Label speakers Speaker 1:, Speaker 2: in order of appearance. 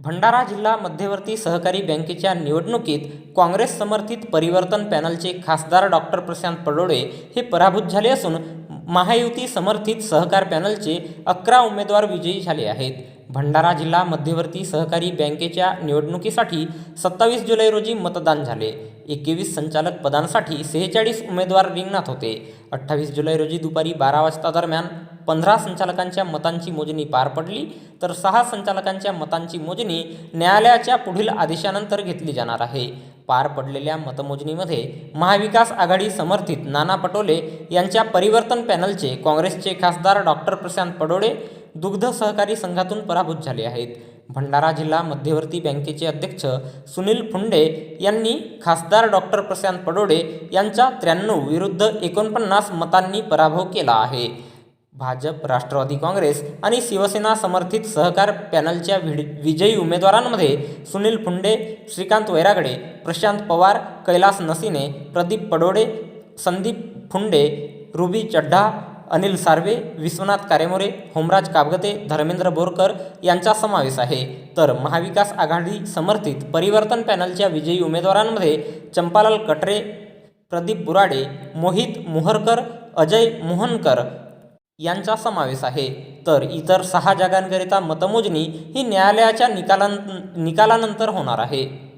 Speaker 1: भंडारा जिल्हा मध्यवर्ती सहकारी बँकेच्या निवडणुकीत काँग्रेस समर्थित परिवर्तन पॅनलचे खासदार डॉक्टर प्रशांत पडोळे हे पराभूत झाले असून महायुती समर्थित सहकार पॅनलचे अकरा उमेदवार विजयी झाले आहेत. भंडारा जिल्हा मध्यवर्ती सहकारी बँकेच्या निवडणुकीसाठी सत्तावीस जुलै रोजी मतदान झाले. एकवीस संचालक पदांसाठी सेहेचाळीस उमेदवार रिंगणात होते. अठ्ठावीस जुलै रोजी दुपारी बारा वाजता दरम्यान पंधरा संचालकांच्या मतांची मोजणी पार पडली तर सहा संचालकांच्या मतांची मोजणी न्यायालयाच्या पुढील आदेशानंतर घेतली जाणार आहे. पार पडलेल्या मतमोजणीमध्ये महाविकास आघाडी समर्थित नाना पटोले यांच्या परिवर्तन पॅनलचे काँग्रेसचे खासदार डॉक्टर प्रशांत पडोळे दुग्ध सहकारी संघातून पराभूत झाले आहेत. भंडारा जिल्हा मध्यवर्ती बँकेचे अध्यक्ष सुनील फुंडे यांनी खासदार डॉक्टर प्रशांत पडोळे यांचा त्र्याण्णव विरुद्ध एकोणपन्नास मतांनी पराभव केला आहे. भाजप राष्ट्रवादी काँग्रेस आणि शिवसेना समर्थित सहकार पॅनलच्या विड विजयी उमेदवारांमध्ये सुनील फुंडे श्रीकांत वैरागडे प्रशांत पवार कैलास नसिने प्रदीप पडोडे संदीप फुंडे रुबी चड्ढा अनिल सार्वे विश्वनाथ कारेमोरे होमराज काबगते धर्मेंद्र बोरकर यांचा समावेश आहे. तर महाविकास आघाडी समर्थित परिवर्तन पॅनलच्या विजयी उमेदवारांमध्ये चंपालाल कटरे प्रदीप बुराडे मोहित मोहरकर अजय मोहनकर यांचा समावेश आहे. तर इतर सहा जागांकरिता मतमोजणी ही न्यायालयाच्या निकालां निकालानंतर होणार आहे.